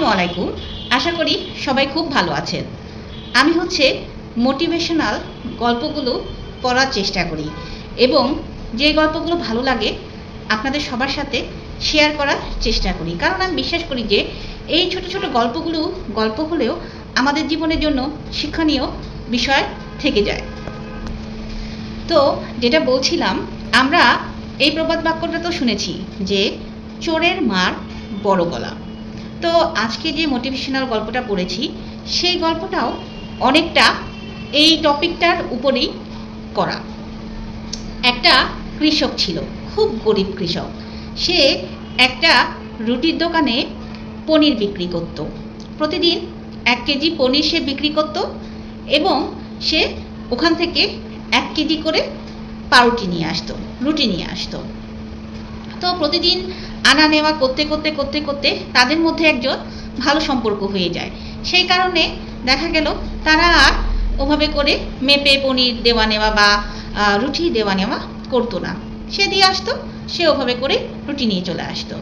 আসসালামু আলাইকুম। আশা করি সবাই খুব ভালো আছেন। আমি হচ্ছে মোটিভেশনাল গল্পগুলো পড়ার চেষ্টা করি এবং যে গল্পগুলো ভালো লাগে আপনাদের সবার সাথে শেয়ার করার চেষ্টা করি। কারণ আমি বিশ্বাস করি যে এই ছোট ছোট গল্পগুলো গল্প হলেও আমাদের জীবনের জন্য শিক্ষণীয় বিষয় থেকে যায়। তো যেটা বলছিলাম, আমরা এই প্রবাদ বাক্যটা তো শুনেছি যে, চোরের মার বড় গলা। তো আজকে যে মোটিভেশনাল গল্পটা পড়েছি, সেই গল্পটাও অনেকটা এই টপিকটার উপরেই করা। একটা কৃষক ছিল, খুব গরিব কৃষক। সে একটা রুটির দোকানে পনির বিক্রি করত। প্রতিদিন এক কেজি পনির সে বিক্রি করত এবং সে ওখান থেকে এক কেজি করে পাউরুটি নিয়ে আসতো, রুটি নিয়ে আসতো। তো প্রতিদিন আনা নেওয়া করতে করতে করতে করতে তাদের মধ্যে একজন ভালো সম্পর্ক হয়ে যায়। সেই কারণে দেখা গেল তারা আর ওভাবে করে মেপে পনির দেওয়া নেওয়া বা রুটি দেওয়া নেওয়া করতো না। সে দিয়ে আসতো, সে ওভাবে করে রুটি নিয়ে চলে আসতো।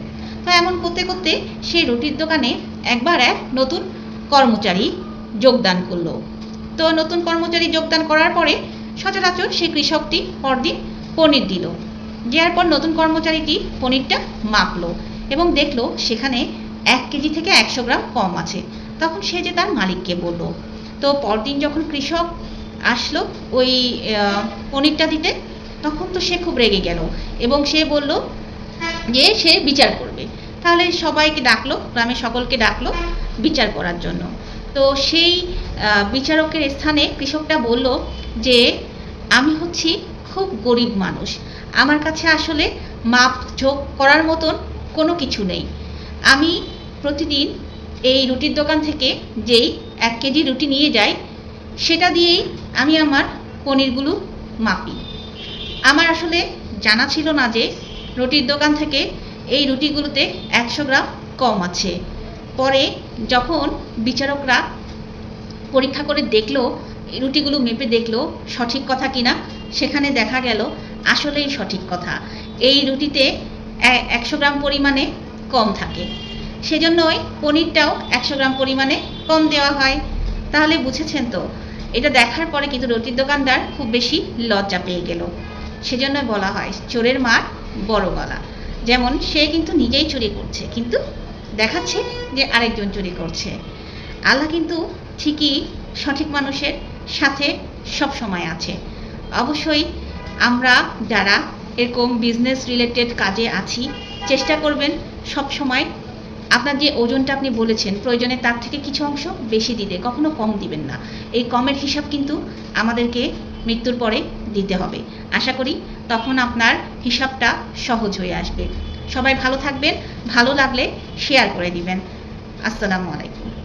তো এমন করতে করতে সেই রুটির দোকানে একবার এক নতুন কর্মচারী যোগদান করল। তো নতুন কর্মচারী যোগদান করার পরে সচরাচর সেই কৃষকটি পরদিন পনির দিল। দেওয়ার পর নতুন কর্মচারীটি পনিরটা মাপলো এবং দেখল সেখানে এক কেজি থেকে একশো গ্রাম কম আছে। তখন সে যে তার মালিককে বলল। তো পরদিন যখন কৃষক আসলো ওই পনিরটা দিতে, তখন তো সে খুব রেগে গেল এবং সে বলল যে সে বিচার করবে। তাহলে সবাইকে ডাকলো, গ্রামের সকলকে ডাকলো বিচার করার জন্য। তো সেই বিচারকের স্থানে কৃষকটা বলল যে, আমি হচ্ছি খুব গরিব মানুষ। আমার কাছে আসলে মাপ ঝোঁক করার মতন কোনো কিছু নেই। আমি প্রতিদিন এই রুটির দোকান থেকে যেই এক কেজি রুটি নিয়ে যাই, সেটা দিয়েই আমি আমার পনিরগুলো মাপি। আমার আসলে জানা ছিল না যে রুটির দোকান থেকে এই রুটিগুলোতে একশো গ্রাম কম আছে। পরে যখন বিচারকরা পরীক্ষা করে দেখল, রুটিগুলো মেপে দেখল, সঠিক কথা কিনা সেখানে দেখা গেল আসলেই সঠিক কথা। এই রুটিতে একশো গ্রাম পরিমাণে কম থাকে। সেজন্যই পনিরটাও একশো গ্রাম পরিমাণে কম দেওয়া হয়। তাহলে বুঝেছেন তো, এটা দেখার পরে কিন্তু রুটির দোকানদার খুব বেশি লজ্জা পেয়ে গেল। সেজন্য বলা হয়, চোরের মার বড় গলা। যেমন সে কিন্তু নিজেই চুরি করছে, কিন্তু দেখাচ্ছে যে আরেকজন চুরি করছে। আল্লাহ কিন্তু ঠিকই সঠিক মানুষের সাথে সব সময় আছে। অবশ্যই আমরা যারা এরকম বিজনেস রিলেটেড কাজে আছি, চেষ্টা করবেন সব সময় আপনার যে ওজনটা আপনি বলেছেন, প্রয়োজনে তার থেকে কিছু অংশ বেশি দিতে, কখনো কম দিবেন না। এই কমের হিসাব কিন্তু আমাদেরকে মৃত্যুর পরে দিতে হবে। আশা করি তখন আপনার হিসাবটা সহজ হয়ে আসবে। সবাই ভালো থাকবেন, ভালো লাগলে শেয়ার করে দিবেন। আসসালামু আলাইকুম।